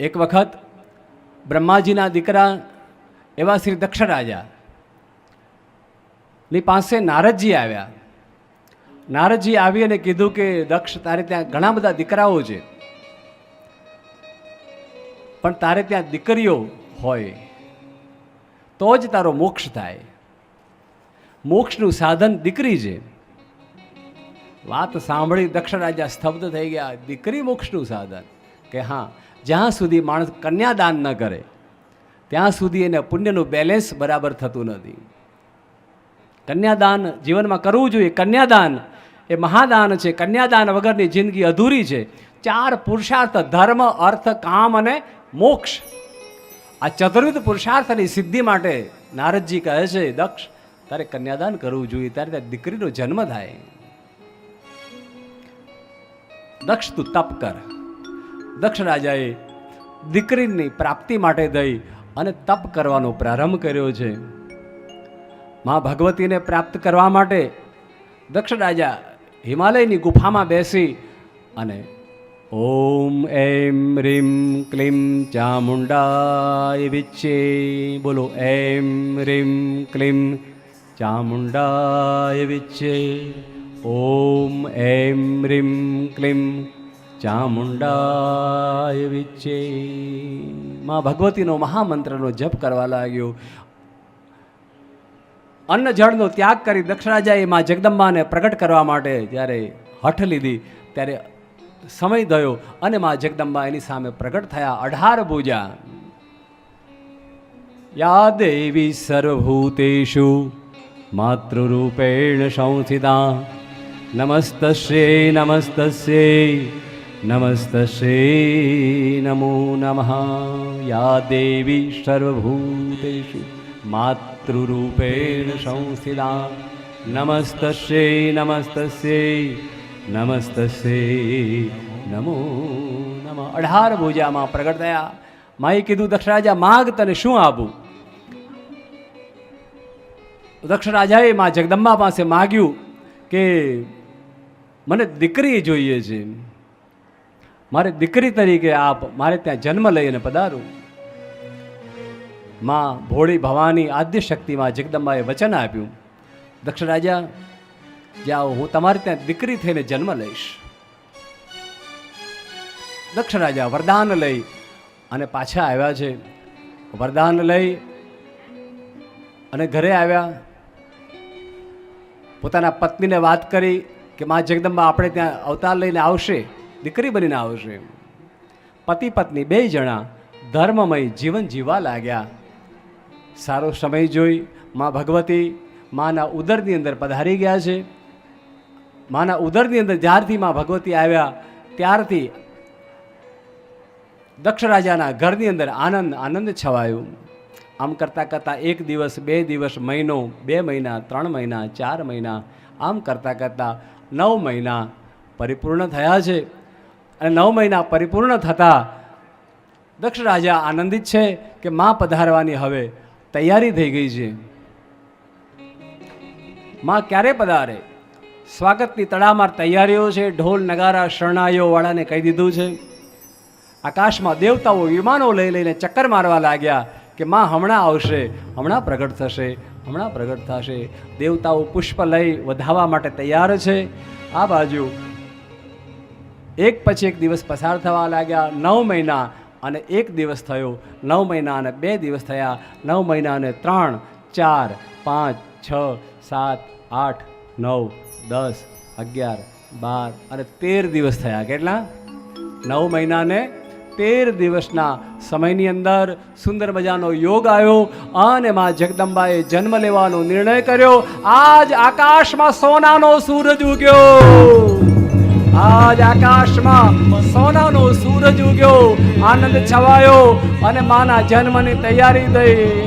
એક વખત બ્રહ્માજીના દીકરા એવા શ્રી દક્ષ રાજા ની પાસે નારદજી આવ્યા. નારદજી આવી અને કીધું કે, દક્ષ, તારે ત્યાં ઘણા બધા દીકરાઓ છે. પણ તારે ત્યાં દીકરીઓ હોય તો જ તારો મોક્ષ થાય. મોક્ષનું સાધન દીકરી છે. વાત સાંભળી દક્ષ રાજા સ્તબ્ધ થઈ ગયા. દીકરી મોક્ષનું સાધન. કે હા, જ્યાં સુધી માણસ કન્યાદાન ન કરે, ત્યાં સુધી એને પુણ્યનું બેલેન્સ બરાબર થતું નથી. કન્યાદાન જીવનમાં કરવું જોઈએ. કન્યાદાન એ મહાદાન છે. કન્યાદાન વગરની જિંદગી અધૂરી છે. ચાર પુરુષાર્થ, ધર્મ, અર્થ, કામ અને મોક્ષ. આ ચતુર્વિધ પુરુષાર્થની સિદ્ધિ માટે નારદજી કહે છે, દક્ષ, તારે કન્યાદાન કરવું જોઈએ. ત્યારે ત્યાં દીકરીનો જન્મ થાય. દક્ષ, તું તપ કર. દક્ષ રાજાએ દીકરીની પ્રાપ્તિ માટે દઈ અને તપ કરવાનો પ્રારંભ કર્યો છે. મા ભગવતીને પ્રાપ્ત કરવા માટે દક્ષ રાજા હિમાલયની ગુફામાં બેસી અને ઓમ એમ રીમ ક્લીમ ચામુંડાય વિચ્ચે બોલો એમ રીમ ક્લીમ ચામુંડાય વિચ્ચે ઓમ એમ રીમ ક્લીમ ચામુંડાય વિચે. માં ભગવતીનો મહામંત્રનો જપ કરવા લાગ્યો. અન્ન જળનો ત્યાગ કરી દક્ષરાજાએ માં જગદંબાને પ્રગટ કરવા માટે જ્યારે હઠ લીધી, ત્યારે સમય થયો અને માં જગદંબા એની સામે પ્રગટ થયા. અઢાર પૂજા. યા દેવી સર્વભૂતેષુ માતૃરૂપેણ સંસ્થિતા નમસ્તસ્યે નમસ્તસ્યે નમસ્તસ્યે નમો નમઃ યા દેવી સર્વભૂતેષુ માતૃરૂપેણ સંસ્થિતા નમસ્તસ્યે નમસ્તસ્યે નમસ્તસ્યે નમો નમઃ અઢાર ભુજામાં પ્રગટ થયા માએ કીધું દક્ષરાજા માગ તને શું આપું દક્ષરાજાએ મા જગદંબા પાસે માગ્યું કે મને દીકરી જોઈએ છે મારે દીકરી તરીકે આપ મારે ત્યાં જન્મ લઈને પધારું. માં ભોળી ભવાની આદ્ય શક્તિમાં જગદંબાએ વચન આપ્યું. દક્ષ રાજા, જાઓ, હું તમારે ત્યાં દીકરી થઈને જન્મ લઈશ. દક્ષ રાજા વરદાન લઈ અને પાછા આવ્યા છે. વરદાન લઈ અને ઘરે આવ્યા. પોતાના પત્નીને વાત કરી કે, મા જગદંબા, આપણે ત્યાં અવતાર લઈને આવશે. દીકરી બનીને આવશે પતિ પત્ની બે જણા ધર્મમય જીવન જીવવા લાગ્યા. સારો સમય જોઈ મા ભગવતી માના ઉદરની અંદર પધારી ગયા છે. માના ઉદરની અંદર જ્યારથી મા ભગવતી આવ્યા ત્યારથી દક્ષ રાજાના ઘરની અંદર આનંદ આનંદ છવાયો. આમ કરતાં કરતાં એક દિવસ, બે દિવસ, મહિનો, બે મહિના, ત્રણ મહિના, ચાર મહિના, આમ કરતાં કરતાં નવ મહિના પરિપૂર્ણ થયા છે. અને નવ મહિના પરિપૂર્ણ થતાં દક્ષ રાજા આનંદિત છે કે માં પધારવાની હવે તૈયારી થઈ ગઈ છે. માં ક્યારે પધારે? સ્વાગતની તડામાર તૈયારીઓ છે, ઢોલ નગારા શરણાઈઓ વાળાને કહી દીધું છે. આકાશમાં દેવતાઓ વિમાનો લઈ લઈને ચક્કર મારવા લાગ્યા કે માં હમણાં આવશે, હમણાં પ્રગટ થશે, હમણાં પ્રગટ થશે. દેવતાઓ પુષ્પ લઈ વધાવવા માટે તૈયાર છે. આ બાજુ એક પછી એક દિવસ પસાર થવા લાગ્યા, નવ મહિના અને એક દિવસ થયો, નવ મહિના અને બે દિવસ થયા, નવ મહિના અને ત્રણ, ચાર, પાંચ, છ, સાત, આઠ, નવ, દસ, અગિયાર, બાર અને તેર દિવસ થયા. કેટલા? નવ મહિનાને તેર દિવસના સમયની અંદર સુંદર મજાનો યોગ આવ્યો. અને માં જગદંબાએ જન્મ લેવાનો નિર્ણય કર્યો. આજ આકાશમાં સોનાનો સૂરજ ઉગ્યો. આજ આકાશમાં સોનાનો સૂરજ ઉગ્યો આનંદ છવાયો અને માના જન્મની તૈયારી થઈ